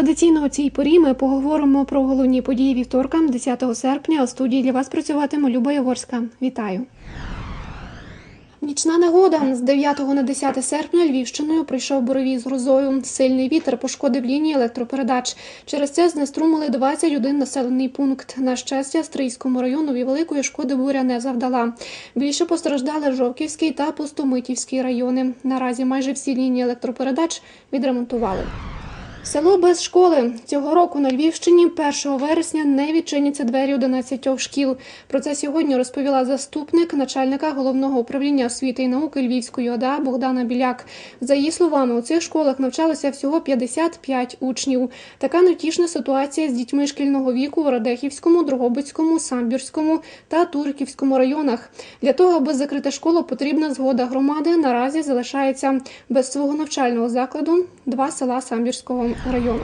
Традиційно у цій порі ми поговоримо про головні події вівторка, 10 серпня. У студії для вас працюватиме Люба Яворська. Вітаю. Нічна негода з 9 на 10 серпня Львівщиною прийшов буровій з грозою. Сильний вітер пошкодив лінії електропередач. Через це знеструмили 21 населений пункт. На щастя, Стрийському районові великої шкоди буря не завдала. Більше постраждали Жовківський та Пустомитівський райони. Наразі майже всі лінії електропередач відремонтували. Село без школи цього року на Львівщині 1 вересня не відчиняться двері 11 шкіл. Про це сьогодні розповіла заступник начальника головного управління освіти і науки Львівської ОДА Богдана Біляк. За її словами, у цих школах навчалося всього 55 учнів. Така невтішна ситуація з дітьми шкільного віку у Радехівському, Дрогобицькому, Самбірському та Турківському районах. Для того, аби закрити школу, потрібна згода громади. Наразі залишається без свого навчального закладу два села Самбірського району.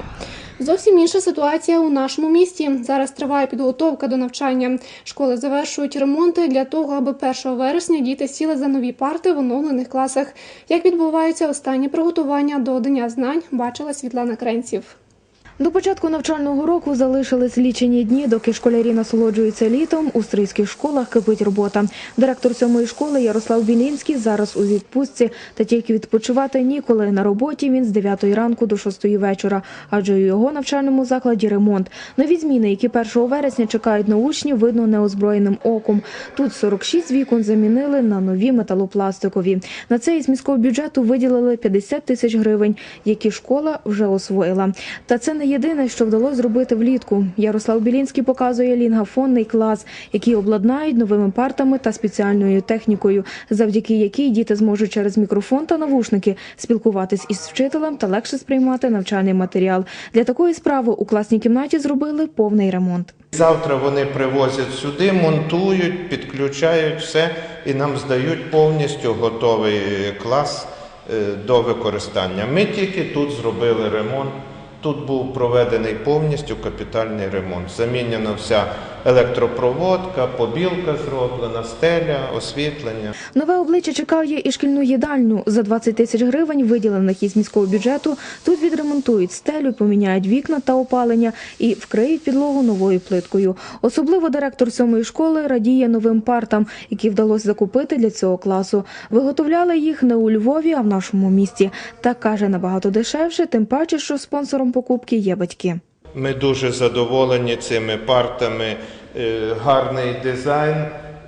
Зовсім інша ситуація у нашому місті. Зараз триває підготовка до навчання. Школи завершують ремонти для того, аби 1 вересня діти сіли за нові парти в оновлених класах. Як відбуваються останні приготування до Дня знань, бачила Світлана Кренців. До початку навчального року залишились лічені дні, доки школярі насолоджуються літом. У стрийських школах кипить робота. Директор сьомої школи Ярослав Білінський зараз у відпустці та тільки відпочивати ніколи. На роботі він з 9 ранку до 6 вечора, адже у його навчальному закладі ремонт. Нові зміни, які 1 вересня чекають на учнів, видно неозброєним оком. Тут 46 вікон замінили на нові металопластикові. На це із міського бюджету виділили 50 тисяч гривень, які школа вже освоїла. Та це не єдине, що вдалося зробити влітку. Ярослав Білінський показує лінгафонний клас, який обладнають новими партами та спеціальною технікою, завдяки якій діти зможуть через мікрофон та навушники спілкуватись із вчителем та легше сприймати навчальний матеріал. Для такої справи у класній кімнаті зробили повний ремонт. Завтра вони привозять сюди, монтують, підключають все і нам здають повністю готовий клас е, до використання. Ми тільки тут зробили ремонт. Тут був проведений повністю капітальний ремонт. Замінена вся електропроводка, побілка зроблена, стеля, освітлення. Нове обличчя чекає і шкільну їдальню. За 20 тисяч гривень, виділених із міського бюджету, тут відремонтують стелю, поміняють вікна та опалення і вкриють підлогу новою плиткою. Особливо директор сьомої школи радіє новим партам, які вдалося закупити для цього класу. Виготовляли їх не у Львові, а в нашому місті. Та каже набагато дешевше, тим паче, що спонсором покупки є батьки. Ми дуже задоволені цими партами, е, гарний дизайн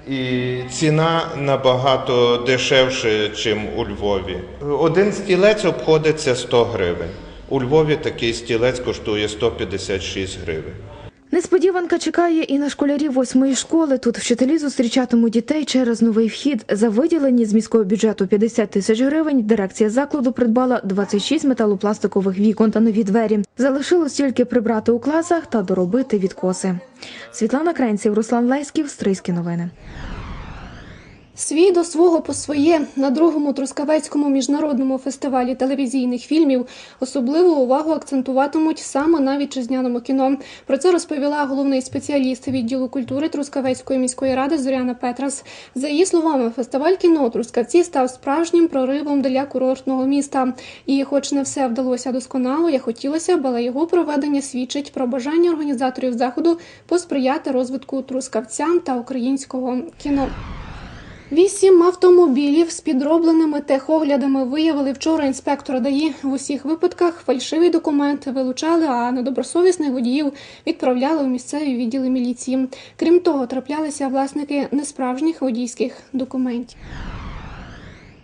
і ціна набагато дешевше, ніж у Львові. Один стілець обходиться 100 гривень. У Львові такий стілець коштує 156 гривень. Несподіванка чекає і на школярів восьмої школи. Тут вчителі зустрічатимуть дітей через новий вхід. За виділені з міського бюджету 50 тисяч гривень. Дирекція закладу придбала 26 металопластикових вікон та нові двері. Залишилось тільки прибрати у класах та доробити відкоси. Світлана Кренців, Руслан Леськів, Стрийські новини. Свій до свого по своє на другому Трускавецькому міжнародному фестивалі телевізійних фільмів особливу увагу акцентуватимуть саме на вітчизняному кіно. Про це розповіла головний спеціаліст відділу культури Трускавецької міської ради Зоряна Петрас. За її словами, фестиваль кіно Трускавці став справжнім проривом для курортного міста. І, хоч не все вдалося досконало, як хотілося але його проведення свідчить про бажання організаторів заходу посприяти розвитку трускавцям та українського кіно. Вісім автомобілів з підробленими техоглядами виявили вчора інспектора ДАІ. В усіх випадках фальшиві документи вилучали, а недобросовісних водіїв відправляли у місцеві відділи міліції. Крім того, траплялися власники несправжніх водійських документів.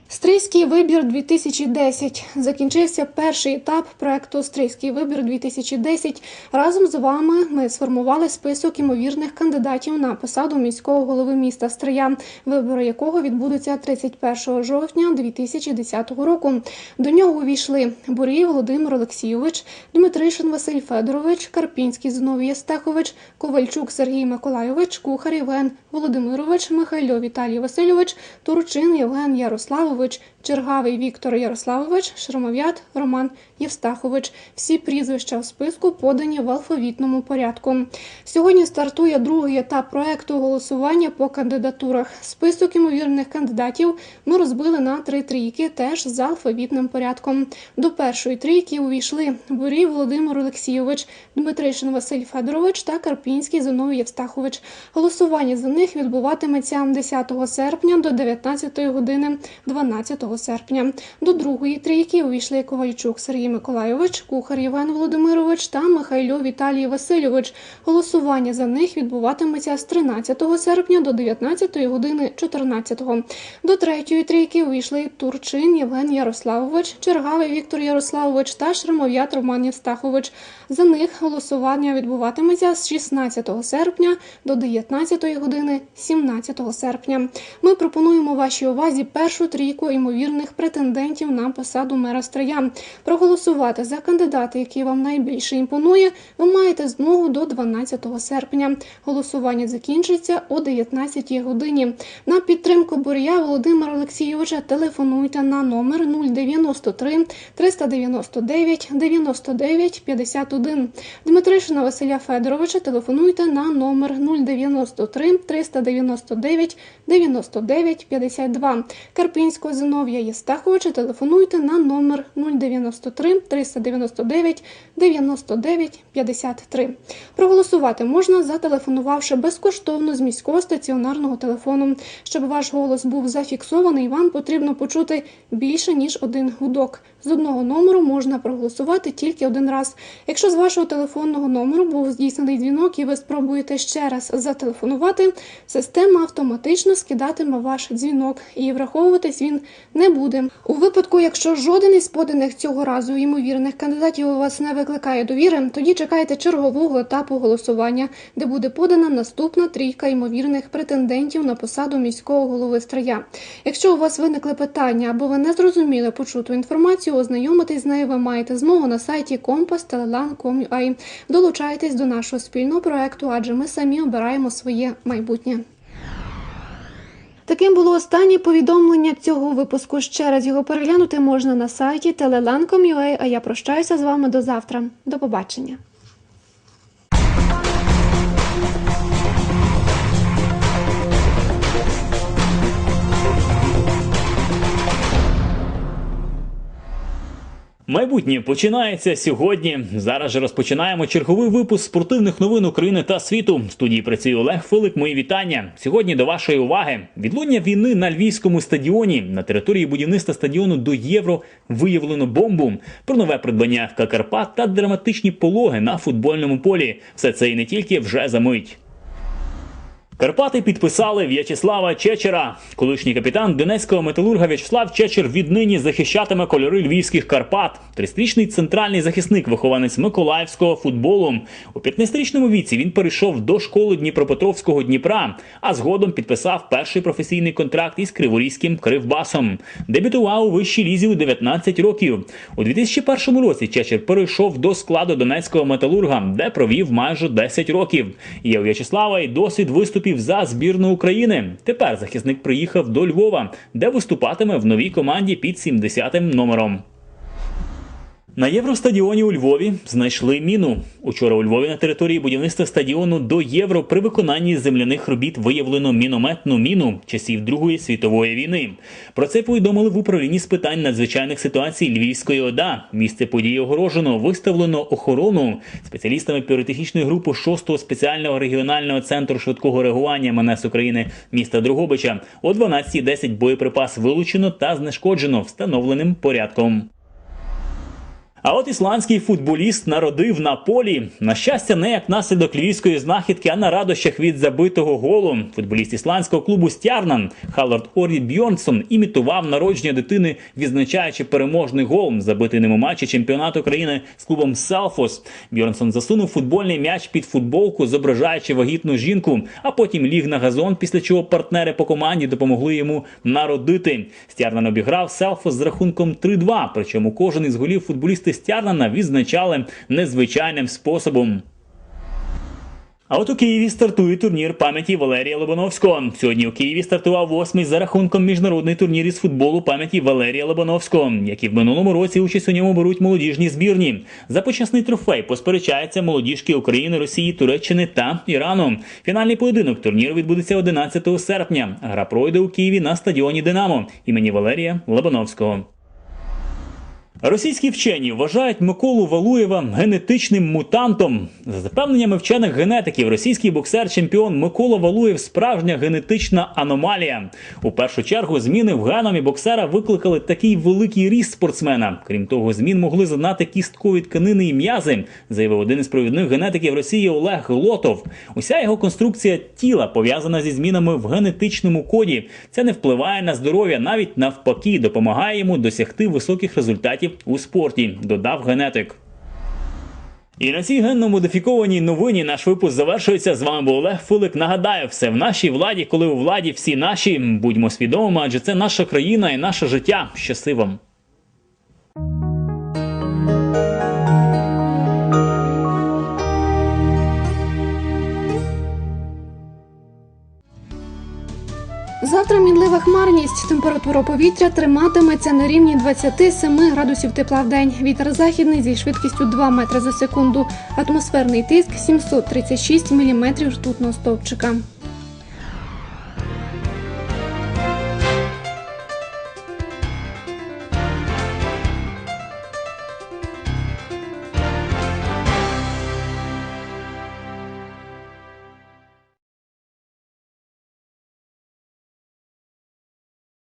Стрийський вибір 2010 закінчився перший етап проекту Стрийський вибір 2010 Разом з вами ми сформували список імовірних кандидатів на посаду міського голови міста Стрия, вибори якого відбудуться 31 жовтня 2010 року. До нього увійшли Бурій Володимир Олексійович, Дмитришин Василь Федорович, Карпінський Зиновій Єстехович, Ковальчук Сергій Миколайович, Кухар Євген Володимирович, Михайло Віталій Васильович, Турчин Євген Ярославович, Чергавий Віктор Ярославович, Шрамов'ят Роман Євстахович. Всі прізвища в списку подані в алфавітному порядку. Сьогодні стартує другий етап проекту голосування по кандидатурах. Список імовірних кандидатів ми розбили на три трійки, теж за алфавітним порядком. До першої трійки увійшли Бурій Володимир Олексійович, Дмитришин Василь Федорович та Карпінський Зиновій Євстахович. Голосування за них відбуватиметься 10 серпня до 19 години 12 серпня. До другої трійки увійшли Ковальчук Сергій Миколайович, Кухар Євген Володимирович та Михайло Віталій Васильович. Голосування за них відбуватиметься з 13 серпня до 19 години 14. До третьої трійки увійшли Турчин Євген Ярославович, Чергавий Віктор Ярославович та Шермов'ят Роман Євстахович. За них голосування відбуватиметься з 16 серпня до 19 години 17 серпня. Ми пропонуємо вашій увазі першу трійку ймовірних претендентів на посаду мера Стрия. Проголосувати за кандидата, який вам найбільше імпонує, ви маєте змогу до 12 серпня. Голосування закінчиться о 19 годині. На підтримку Бурія Володимира Олексійовича телефонуйте на номер 093 399 99 51. Дмитришина Василя Федоровича телефонуйте на номер 093 399 99 52. Карпінського Зиновія Єстаховича телефонуйте на номер 093 399 99 53. Проголосувати можна, зателефонувавши безкоштовно з міського стаціонарного телефону. Щоб ваш голос був зафіксований, вам потрібно почути більше ніж один гудок. З одного номеру можна проголосувати тільки один раз. Якщо з вашого телефонного номеру був здійснений дзвінок і ви спробуєте ще раз зателефонувати, система автоматично скидатиме ваш дзвінок і враховуватись він не буде. У випадку, якщо жоден із поданих цього разу ймовірних кандидатів у вас не викликає довіри, тоді чекайте чергового етапу голосування, де буде подана наступна трійка ймовірних претендентів на посаду міського голови Стрия. Якщо у вас виникли питання або ви не зрозуміли почуту інформацію, ознайомитись з нею ви маєте змогу на сайті compass.telelan.com.ua. Долучайтесь до нашого спільного проекту, адже ми самі обираємо своє майбутнє. Таким було останнє повідомлення цього випуску. Ще раз його переглянути можна на сайті telelan.com.ua, а я прощаюся з вами до завтра. До побачення. Майбутнє починається сьогодні. Зараз же розпочинаємо черговий випуск спортивних новин України та світу. В студії працює Олег Филик. Мої вітання. Сьогодні до вашої уваги відлуння війни на львівському стадіоні на території будівництва стадіону до євро виявлено бомбу. Про нове придбання ФК Карпат та драматичні пологи на футбольному полі. Все це і не тільки вже за мить. Карпати підписали В'ячеслава Чечера. Колишній капітан донецького металурга В'ячеслав Чечер віднині захищатиме кольори львівських Карпат. 30-річний центральний захисник, вихованець миколаївського футболу. У 15-річному віці він перейшов до школи Дніпропетровського Дніпра, а згодом підписав перший професійний контракт із Криворізьким Кривбасом. Дебютував у вищій лізі у 19 років. У 2001 році Чечер перейшов до складу донецького металурга, де провів майже 10 років. Є у В'ячеслава й досвід виступів за збірну України. Тепер захисник приїхав до Львова, де виступатиме в новій команді під 70-м номером. На євростадіоні у Львові знайшли міну. Учора у Львові на території будівництва стадіону до євро при виконанні земляних робіт виявлено мінометну міну часів Другої світової війни. Про це повідомили в управлінні з питань надзвичайних ситуацій Львівської ОДА. Місце події огорожено, виставлено охорону спеціалістами піротехнічної групи 6-го спеціального регіонального центру швидкого реагування МНС України міста Другобича. О 12.10 боєприпас вилучено та знешкоджено встановленим порядком. А от ісландський футболіст народив на полі. На щастя, не як наслідок львівської знахідки, а на радощах від забитого голу. Футболіст ісландського клубу Стярнан Халвард Орі Бьорнсон імітував народження дитини, відзначаючи переможний гол, забитий ним у матчі чемпіонату країни з клубом Селфос. Бьорнсон засунув футбольний м'яч під футболку, зображаючи вагітну жінку, а потім ліг на газон, після чого партнери по команді допомогли йому народити. Стярнан обіграв Селфос з рахунком 3-2, причому кожен із голів футболісти Стярнана відзначали незвичайним способом. А от у Києві стартує турнір пам'яті Валерія Лобановського. Сьогодні у Києві стартував восьмий за рахунком міжнародний турнір із футболу пам'яті Валерія Лобановського, як і в минулому році участь у ньому беруть молодіжні збірні. За почесний трофей посперечаються молодіжки України, Росії, Туреччини та Ірану. Фінальний поєдинок турніру відбудеться 11 серпня. Гра пройде у Києві на стадіоні Динамо імені Валерія Лобановського. Російські вчені вважають Миколу Валуєва генетичним мутантом. За запевненнями вчених генетиків, російський боксер-чемпіон Микола Валуєв справжня генетична аномалія. У першу чергу зміни в геномі боксера викликали такий великий ріст спортсмена. Крім того, змін могли зазнати кісткові тканини і м'язи, заявив один із провідних генетиків Росії Олег Глотов. Уся його конструкція тіла пов'язана зі змінами в генетичному коді. Це не впливає на здоров'я, навіть навпаки, допомагає йому досягти високих результатів у спорті, додав генетик. І на цій генно модифікованій новині наш випуск завершується. З вами був Олег Филик. Нагадаю, все в нашій владі, коли у владі всі наші. Будьмо свідомими, адже це наша країна і наше життя. Щаси Завтра мінлива хмарність. Температура повітря триматиметься на рівні 27 градусів тепла в день. Вітер західний зі швидкістю 2 метри за секунду. Атмосферний тиск 736 міліметрів ртутного стовпчика.